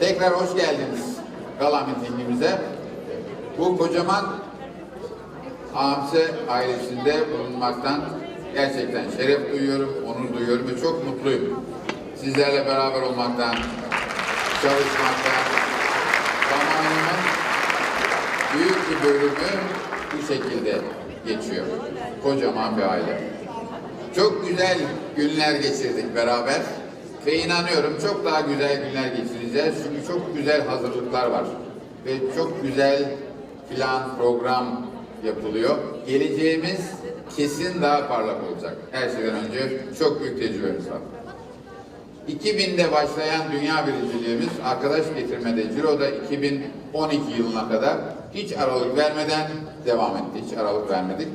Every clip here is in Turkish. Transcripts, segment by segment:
Tekrar hoş geldiniz gala mitingimize. Bu kocaman Amse ailesinde bulunmaktan gerçekten şeref duyuyorum, onur duyuyorum ve çok mutluyum. Sizlerle beraber olmaktan, çalışmaktan, zamanımın büyük bir bölümü bu şekilde geçiyor. Kocaman bir aile. Çok güzel günler geçirdik beraber ve inanıyorum çok daha güzel günler geçireceğiz. Çünkü çok güzel hazırlıklar var ve çok güzel plan, program yapılıyor. Geleceğimiz kesin daha parlak olacak. Her şeyden önce çok büyük tecrübemiz var. 2000'de başlayan dünya birinciliğimiz arkadaş getirmede Ciro'da 2012 yılına kadar hiç aralık vermeden devam etti. Hiç aralık vermedik.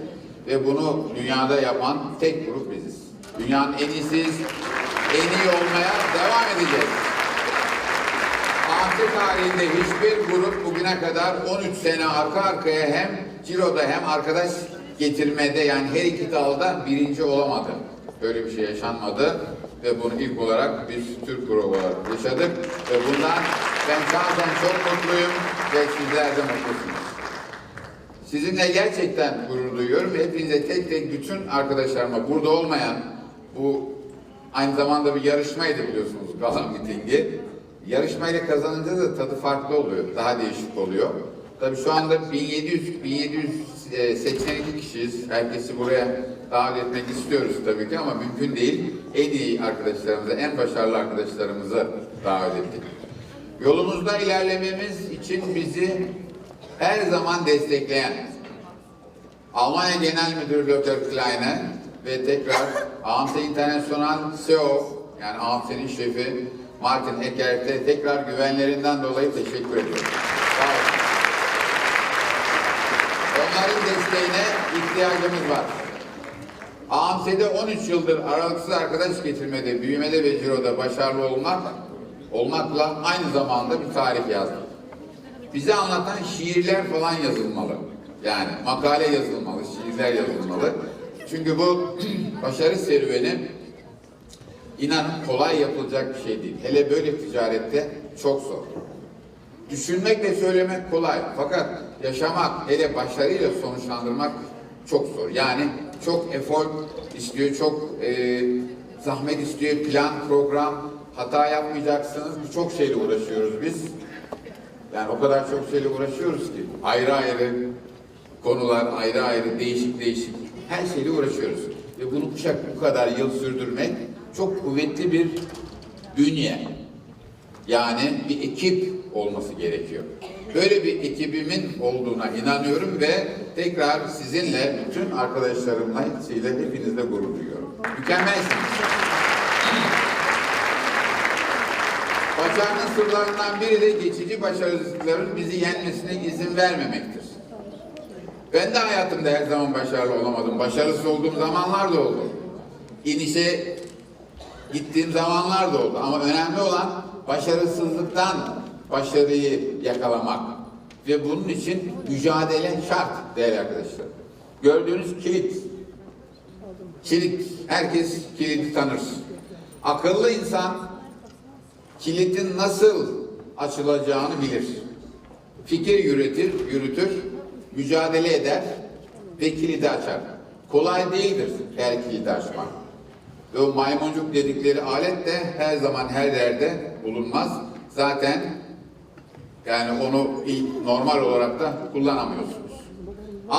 Ve bunu dünyada yapan tek grup biziz. Dünyanın en iyisiyiz. En iyi olmaya devam edeceğiz. Ahmet tarihinde hiçbir grup bugüne kadar 13 sene arka arkaya hem Ciro'da hem arkadaş getirmede yani her iki dalda birinci olamadı. Böyle bir şey yaşanmadı ve bunu ilk olarak biz Türk grubu olarak yaşadık ve bundan ben şahsen çok mutluyum ve sizler de mutlusunuz. Sizinle gerçekten gurur duyuyorum ve hepinize tek tek bütün arkadaşlarıma burada olmayan bu aynı zamanda bir yarışmaydı biliyorsunuz gala mitingi. Yarışmayla kazanınca da tadı farklı oluyor. Daha değişik oluyor. Tabii şu anda 1700 1782 kişiyiz. Herkesi buraya davet etmek istiyoruz tabii ki ama mümkün değil. En iyi arkadaşlarımızı, en başarılı arkadaşlarımızı davet ettik. Yolumuzda ilerlememiz için bizi her zaman destekleyen Almanya Genel Müdürü Lothar Klein'e ve tekrar AMS International CEO yani AMS'nin şefi Martin Eckert'e tekrar güvenlerinden dolayı teşekkür ediyorum. Onların desteğine ihtiyacımız var. AMS'de 13 yıldır aralıksız arkadaş getirmede, büyümede ve ciroda başarılı olmak olmakla aynı zamanda bir tarih yazdım. Bize anlatan şiirler falan yazılmalı. Yani makale yazılmalı, şiirler yazılmalı. Çünkü bu başarı serüveni inanın kolay yapılacak bir şey değil. Hele böyle ticarette çok zor. Düşünmek ve söylemek kolay. Fakat yaşamak, hele başarıyla sonuçlandırmak çok zor. Yani çok efor istiyor, çok e, zahmet istiyor, plan, program, hata yapmayacaksınız. Birçok şeyle uğraşıyoruz biz. Yani o kadar çok şeyle uğraşıyoruz ki ayrı ayrı konular, ayrı ayrı değişik değişik her şeyle uğraşıyoruz. Ve bunu bu, bu kadar yıl sürdürmek çok kuvvetli bir bünye. Yani bir ekip olması gerekiyor. Böyle bir ekibimin olduğuna inanıyorum ve tekrar sizinle, bütün arkadaşlarımla, sizinle hepinizle gurur duyuyorum. Mükemmelsiniz. Başarının sırlarından biri de geçici başarısızlıkların bizi yenmesine izin vermemektir. Ben de hayatımda her zaman başarılı olamadım. Başarısız olduğum zamanlar da oldu. İnişe gittiğim zamanlar da oldu. Ama önemli olan başarısızlıktan başarıyı yakalamak. Ve bunun için mücadele şart değerli arkadaşlar. Gördüğünüz kilit. Kilit. Herkes kilidi tanır. Akıllı insan kilidin nasıl açılacağını bilir. Fikir yürütür, yürütür, mücadele eder ve kilidi açar. Kolay değildir her kilidi açmak. Ve o maymuncuk dedikleri alet de her zaman her yerde bulunmaz. Zaten yani onu normal olarak da kullanamıyorsun.